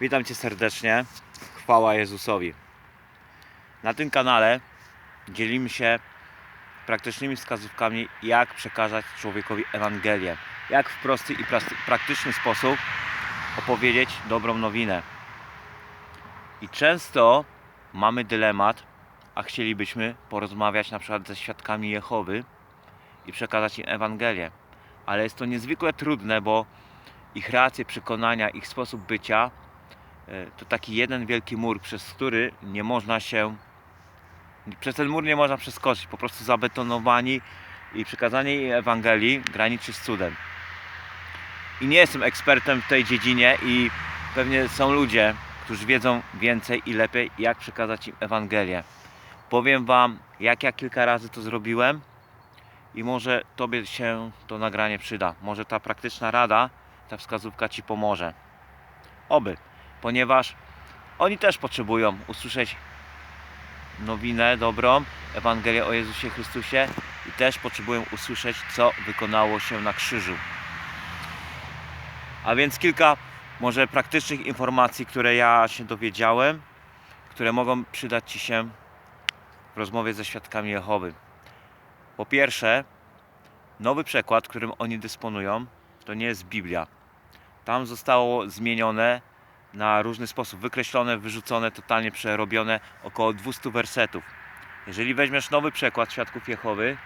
Witam Cię serdecznie. Chwała Jezusowi. Na tym kanale dzielimy się praktycznymi wskazówkami, jak przekazać człowiekowi Ewangelię. Jak w prosty i praktyczny sposób opowiedzieć dobrą nowinę. I często mamy dylemat, a chcielibyśmy porozmawiać na przykład ze świadkami Jehowy i przekazać im Ewangelię. Ale jest to niezwykle trudne, bo ich racje, przekonania, ich sposób bycia to taki jeden wielki mur, przez który nie można się, przez ten mur nie można przeskoczyć, po prostu zabetonowani i przekazanie Ewangelii graniczy z cudem. I nie jestem ekspertem w tej dziedzinie i pewnie są ludzie, którzy wiedzą więcej i lepiej, jak przekazać im Ewangelię. Powiem Wam, jak ja kilka razy to zrobiłem i może Tobie się to nagranie przyda. Może ta praktyczna rada, ta wskazówka Ci pomoże. Oby, ponieważ oni też potrzebują usłyszeć nowinę dobrą, Ewangelię o Jezusie Chrystusie i też potrzebują usłyszeć, co wykonało się na krzyżu. A więc kilka może praktycznych informacji, które ja się dowiedziałem, które mogą przydać Ci się w rozmowie ze świadkami Jehowy. Po pierwsze, nowy przekład, którym oni dysponują, to nie jest Biblia. Tam zostało zmienione na różny sposób, wykreślone, wyrzucone, totalnie przerobione około 200 wersetów. Jeżeli weźmiesz nowy przekład Świadków Jehowy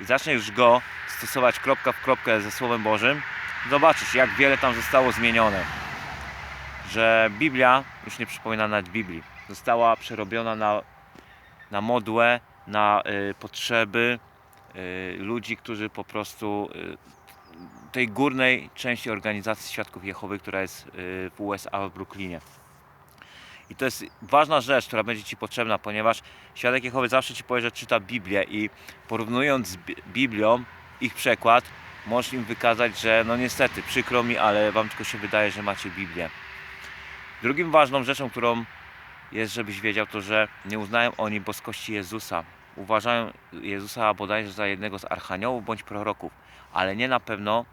i zaczniesz go stosować kropka w kropkę ze Słowem Bożym, zobaczysz jak wiele tam zostało zmienione. Że Biblia już nie przypomina nawet Biblii. Została przerobiona na, na modłę, na y, potrzeby y, ludzi, którzy po prostu y, tej górnej części organizacji Świadków Jehowy, która jest y, w USA w Brooklynie. I to jest ważna rzecz, która będzie Ci potrzebna, ponieważ Świadek Jehowy zawsze Ci powie, że czyta Biblię i porównując z Bi- Biblią ich przekład, możesz im wykazać, że no niestety, przykro mi, ale Wam tylko się wydaje, że macie Biblię. Drugim ważną rzeczą, którą jest, żebyś wiedział, to że nie uznają oni boskości Jezusa. Uważają Jezusa bodajże za jednego z archaniołów bądź proroków, ale nie na pewno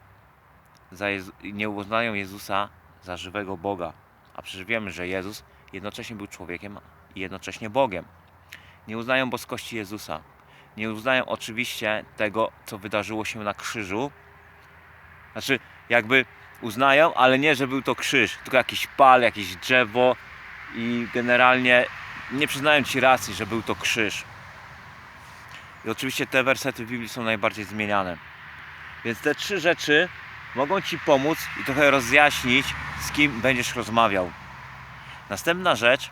Jezu- nie uznają Jezusa za żywego Boga. A przecież wiemy, że Jezus jednocześnie był człowiekiem i jednocześnie Bogiem. Nie uznają boskości Jezusa. Nie uznają oczywiście tego, co wydarzyło się na krzyżu. Znaczy, jakby uznają, ale nie, że był to krzyż, tylko jakiś pal, jakieś drzewo i generalnie nie przyznają Ci racji, że był to krzyż. I oczywiście te wersety w Biblii są najbardziej zmieniane. Więc te trzy rzeczy mogą Ci pomóc i trochę rozjaśnić, z kim będziesz rozmawiał. Następna rzecz,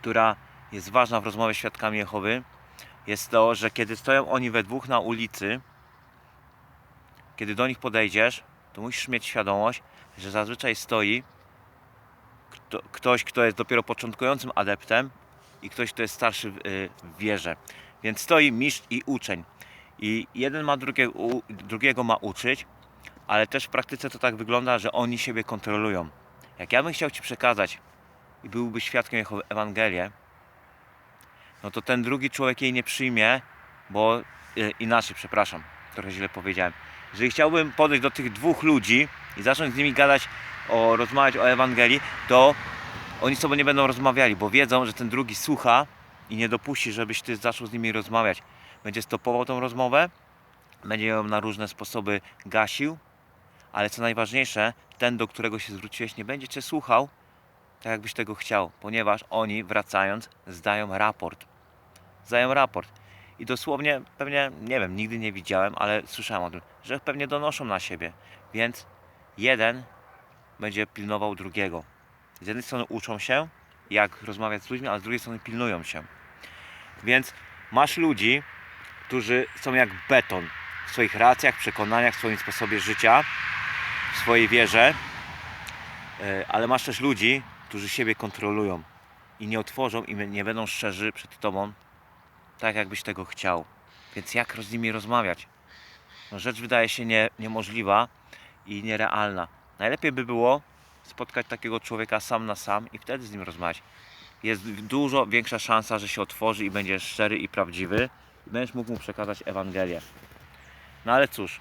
która jest ważna w rozmowie z świadkami Jehowy, jest to, że kiedy stoją oni we dwóch na ulicy, kiedy do nich podejdziesz, to musisz mieć świadomość, że zazwyczaj stoi kto, ktoś, kto jest dopiero początkującym adeptem i ktoś, kto jest starszy w, y, w wierze. Więc stoi mistrz i uczeń. I jeden ma drugiego, u- drugiego ma uczyć, ale też w praktyce to tak wygląda, że oni siebie kontrolują. Jak ja bym chciał Ci przekazać i byłby świadkiem Jehowy Ewangelię, no to ten drugi człowiek jej nie przyjmie, bo y, inaczej, przepraszam, trochę źle powiedziałem. Jeżeli chciałbym podejść do tych dwóch ludzi i zacząć z nimi gadać, o, rozmawiać o Ewangelii, to oni z nie będą rozmawiali, bo wiedzą, że ten drugi słucha i nie dopuści, żebyś ty zaczął z nimi rozmawiać. Będzie stopował tą rozmowę, będzie ją na różne sposoby gasił, ale co najważniejsze, ten, do którego się zwróciłeś, nie będzie cię słuchał tak, jakbyś tego chciał, ponieważ oni, wracając, zdają raport. Zdają raport. I dosłownie, pewnie, nie wiem, nigdy nie widziałem, ale słyszałem o tym, że pewnie donoszą na siebie. Więc jeden będzie pilnował drugiego. Z jednej strony uczą się, jak rozmawiać z ludźmi, a z drugiej strony pilnują się. Więc masz ludzi, którzy są jak beton w swoich racjach, przekonaniach, w swoim sposobie życia, w swojej wierze, E, ale masz też ludzi, którzy siebie kontrolują i nie otworzą i nie będą szczerzy przed Tobą, tak jakbyś tego chciał. Więc jak z nimi rozmawiać? No, rzecz wydaje się nie, niemożliwa i nierealna. Najlepiej by było spotkać takiego człowieka sam na sam i wtedy z nim rozmawiać. Jest dużo większa szansa, że się otworzy i będzie szczery i prawdziwy i będziesz mógł mu przekazać Ewangelię. No ale cóż,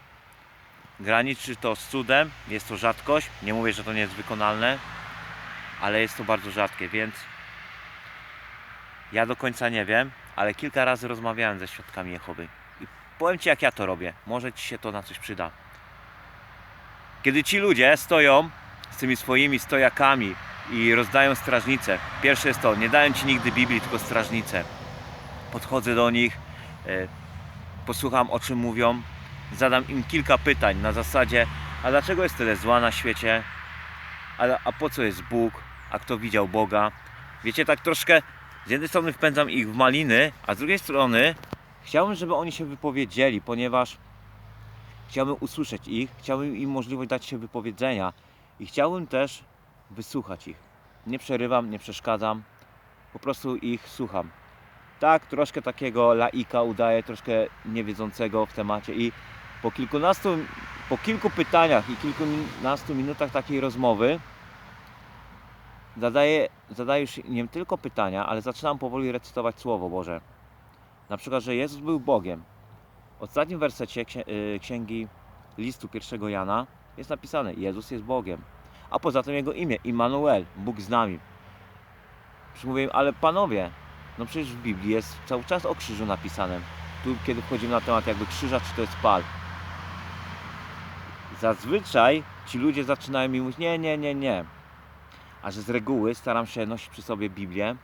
graniczy to z cudem, jest to rzadkość, nie mówię, że to nie jest wykonalne, ale jest to bardzo rzadkie, więc ja do końca nie wiem, ale kilka razy rozmawiałem ze świadkami Jehowy. I powiem Ci, jak ja to robię. Może Ci się to na coś przyda. Kiedy ci ludzie stoją z tymi swoimi stojakami i rozdają strażnicę, pierwsze jest to, nie dają Ci nigdy Biblii, tylko strażnicę. Podchodzę do nich, e, posłucham o czym mówią, zadam im kilka pytań na zasadzie, a dlaczego jest tyle zła na świecie? A, a po co jest Bóg? A kto widział Boga? Wiecie, tak troszkę z jednej strony wpędzam ich w maliny, a z drugiej strony chciałbym, żeby oni się wypowiedzieli, ponieważ chciałbym usłyszeć ich, chciałbym im możliwość dać się wypowiedzenia i chciałbym też wysłuchać ich. Nie przerywam, nie przeszkadzam, po prostu ich słucham. Tak, troszkę takiego laika udaję, troszkę niewiedzącego w temacie i po kilkunastu, po kilku pytaniach i kilkunastu minutach takiej rozmowy zadaję, zadaję już nie tylko pytania, ale zaczynam powoli recytować Słowo Boże. Na przykład, że Jezus był Bogiem. W ostatnim wersecie y, księgi listu pierwszego Jana jest napisane Jezus jest Bogiem. A poza tym jego imię Immanuel, Bóg z nami. Przymówię, ale panowie, no przecież w Biblii jest cały czas o krzyżu napisane. Tu kiedy wchodzimy na temat jakby krzyża, czy to jest pal. Zazwyczaj ci ludzie zaczynają mi mówić nie, nie, nie, nie. A że z reguły staram się nosić przy sobie Biblię,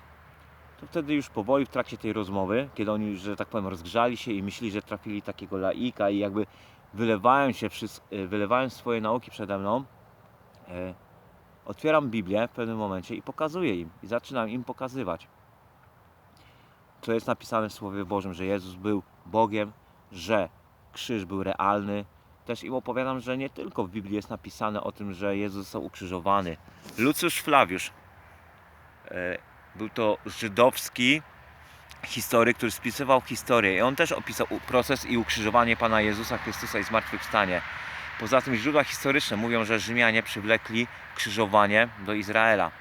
to wtedy już powoli w trakcie tej rozmowy, kiedy oni że tak powiem, rozgrzali się i myśleli, że trafili takiego laika i jakby wylewają się, y, wylewają swoje nauki przede mną, e, otwieram Biblię w pewnym momencie i pokazuję im. I zaczynam im pokazywać. Co jest napisane w Słowie Bożym, że Jezus był Bogiem, że krzyż był realny. Też im opowiadam, że nie tylko w Biblii jest napisane o tym, że Jezus został ukrzyżowany. Lucius Flaviusz e, był to żydowski historyk, który spisywał historię i on też opisał proces i ukrzyżowanie Pana Jezusa Chrystusa i zmartwychwstanie. Poza tym źródła historyczne mówią, że Rzymianie przywlekli krzyżowanie do Izraela.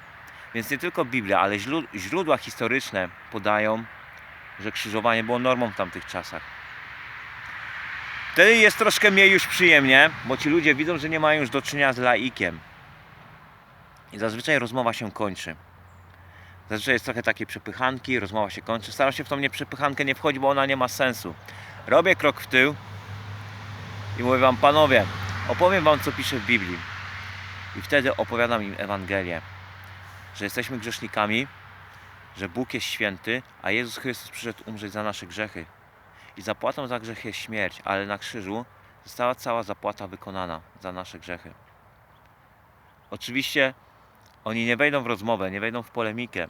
Więc nie tylko Biblia, ale źródła historyczne podają, że krzyżowanie było normą w tamtych czasach. Wtedy jest troszkę mniej już przyjemnie, bo ci ludzie widzą, że nie mają już do czynienia z laikiem. I zazwyczaj rozmowa się kończy. Zazwyczaj jest trochę takiej przepychanki, rozmowa się kończy. Staram się w tą nie przepychankę nie wchodzić, bo ona nie ma sensu. Robię krok w tył i mówię wam, panowie, opowiem wam, co pisze w Biblii. I wtedy opowiadam im Ewangelię, że jesteśmy grzesznikami, że Bóg jest święty, a Jezus Chrystus przyszedł umrzeć za nasze grzechy. I zapłatą za grzech jest śmierć, ale na krzyżu została cała zapłata wykonana za nasze grzechy. Oczywiście oni nie wejdą w rozmowę, nie wejdą w polemikę.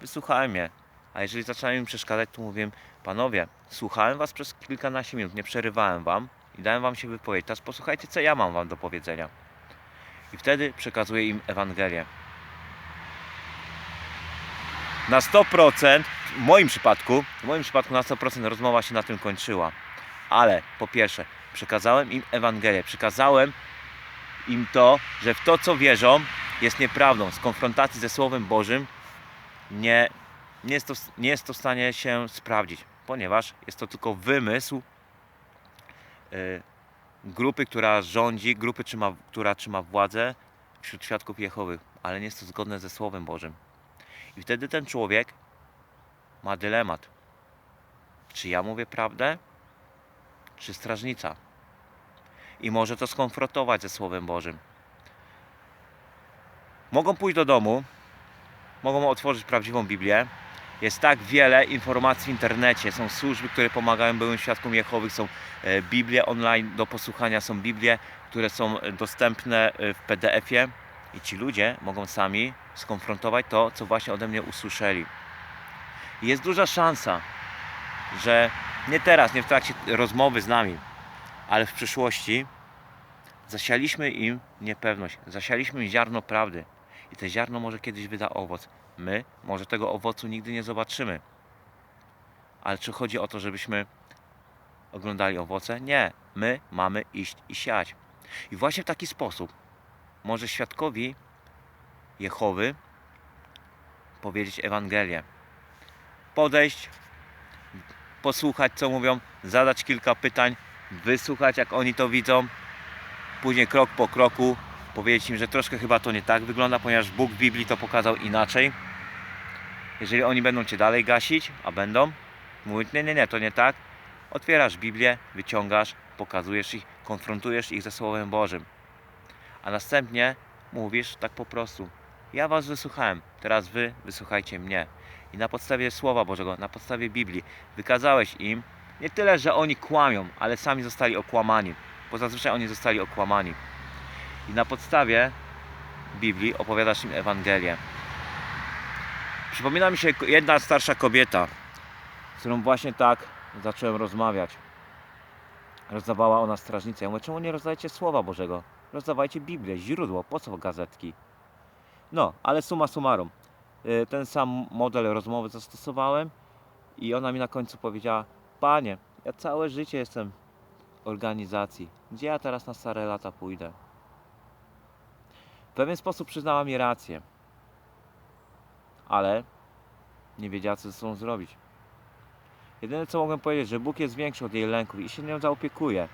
Wysłuchałem mnie. A jeżeli zaczynają mi przeszkadzać, to mówię, panowie, słuchałem was przez kilkanaście minut, nie przerywałem wam i dałem wam się wypowiedzieć. Teraz posłuchajcie, co ja mam wam do powiedzenia. I wtedy przekazuję im Ewangelię. Na 100%, w moim przypadku, w moim przypadku na 100% rozmowa się na tym kończyła. Ale po pierwsze, przekazałem im Ewangelię, przekazałem im to, że w to, co wierzą, jest nieprawdą. Z konfrontacji ze Słowem Bożym nie, nie, jest, to, nie jest to w stanie się sprawdzić, ponieważ jest to tylko wymysł y, grupy, która rządzi, grupy, trzyma, która trzyma władzę wśród świadków Jehowych, ale nie jest to zgodne ze Słowem Bożym. I wtedy ten człowiek ma dylemat. Czy ja mówię prawdę, czy strażnica? I może to skonfrontować ze Słowem Bożym. Mogą pójść do domu, mogą otworzyć prawdziwą Biblię. Jest tak wiele informacji w internecie, są służby, które pomagają byłym świadkom Jehowych, są e, Biblie online do posłuchania, są Biblie, które są dostępne e, w PDF-ie i ci ludzie mogą sami skonfrontować to, co właśnie ode mnie usłyszeli. Jest duża szansa, że nie teraz, nie w trakcie rozmowy z nami, ale w przyszłości zasialiśmy im niepewność, zasialiśmy im ziarno prawdy i to ziarno może kiedyś wyda owoc. My może tego owocu nigdy nie zobaczymy. Ale czy chodzi o to, żebyśmy oglądali owoce? Nie. My mamy iść i siać. I właśnie w taki sposób może świadkowi Jehowy powiedzieć Ewangelię. Podejść, posłuchać co mówią, zadać kilka pytań, wysłuchać jak oni to widzą, później krok po kroku powiedzieć im, że troszkę chyba to nie tak wygląda, ponieważ Bóg w Biblii to pokazał inaczej. Jeżeli oni będą cię dalej gasić, a będą, mówić, nie, nie, nie, to nie tak, otwierasz Biblię, wyciągasz, pokazujesz ich, konfrontujesz ich ze Słowem Bożym. A następnie mówisz tak po prostu: Ja was wysłuchałem, teraz wy wysłuchajcie mnie. I na podstawie Słowa Bożego, na podstawie Biblii, wykazałeś im nie tyle, że oni kłamią, ale sami zostali okłamani, bo zazwyczaj oni zostali okłamani. I na podstawie Biblii opowiadasz im Ewangelię. Przypomina mi się jedna starsza kobieta, z którą właśnie tak zacząłem rozmawiać. Rozdawała ona strażnicę. Ja mówię, czemu nie rozdajecie Słowa Bożego? Rozdawajcie Biblię, źródło, po co gazetki? No, ale summa summarum. y, Ten sam model rozmowy zastosowałem i ona mi na końcu powiedziała, panie, ja całe życie jestem w organizacji. Gdzie ja teraz na stare lata pójdę? W pewien sposób przyznała mi rację. Ale nie wiedziała, co ze sobą zrobić. Jedyne co mogłem powiedzieć, że Bóg jest większy od jej lęków i się nią zaopiekuje.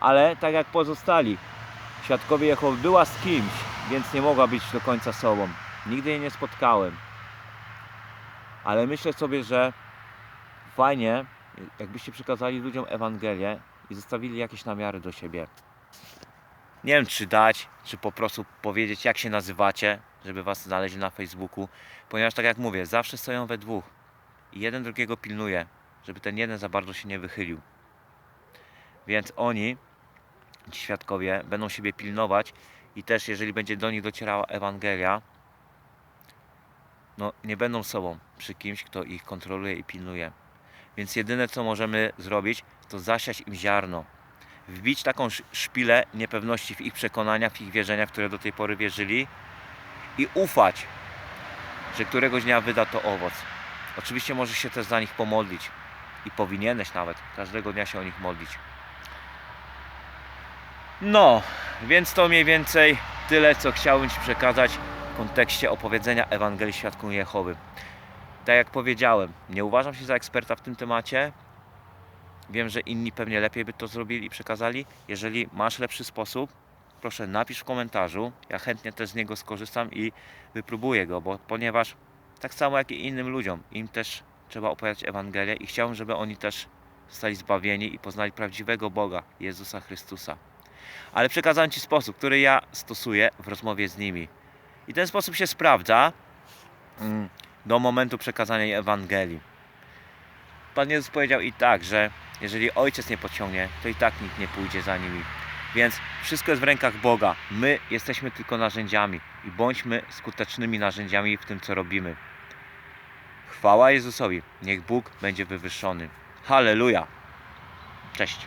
Ale tak jak pozostali, świadkowie Jehowy była z kimś, więc nie mogła być do końca sobą. Nigdy jej nie spotkałem. Ale myślę sobie, że fajnie, jakbyście przekazali ludziom Ewangelię i zostawili jakieś namiary do siebie. Nie wiem, czy dać, czy po prostu powiedzieć, jak się nazywacie, żeby was znaleźli na Facebooku, ponieważ tak jak mówię, zawsze stoją we dwóch i jeden drugiego pilnuje, żeby ten jeden za bardzo się nie wychylił. Więc oni, ci świadkowie, będą siebie pilnować i też, jeżeli będzie do nich docierała Ewangelia, no nie będą sobą przy kimś, kto ich kontroluje i pilnuje. Więc jedyne, co możemy zrobić, to zasiać im ziarno. Wbić taką sz- szpilę niepewności w ich przekonaniach, w ich wierzeniach, które do tej pory wierzyli i ufać, że któregoś dnia wyda to owoc. Oczywiście możesz się też za nich pomodlić i powinieneś nawet każdego dnia się o nich modlić. No, więc to mniej więcej tyle, co chciałbym Ci przekazać w kontekście opowiedzenia Ewangelii Świadkom Jehowy. Tak jak powiedziałem, nie uważam się za eksperta w tym temacie. Wiem, że inni pewnie lepiej by to zrobili i przekazali. Jeżeli masz lepszy sposób, proszę napisz w komentarzu. Ja chętnie też z niego skorzystam i wypróbuję go, bo ponieważ tak samo jak i innym ludziom, im też trzeba opowiadać Ewangelię i chciałbym, żeby oni też zostali zbawieni i poznali prawdziwego Boga, Jezusa Chrystusa. Ale przekazałem Ci sposób, który ja stosuję w rozmowie z nimi. I ten sposób się sprawdza mm, do momentu przekazania Ewangelii. Pan Jezus powiedział i tak, że jeżeli ojciec nie pociągnie, to i tak nikt nie pójdzie za nimi. Więc wszystko jest w rękach Boga. My jesteśmy tylko narzędziami i bądźmy skutecznymi narzędziami w tym, co robimy. Chwała Jezusowi. Niech Bóg będzie wywyższony. Halleluja. Cześć.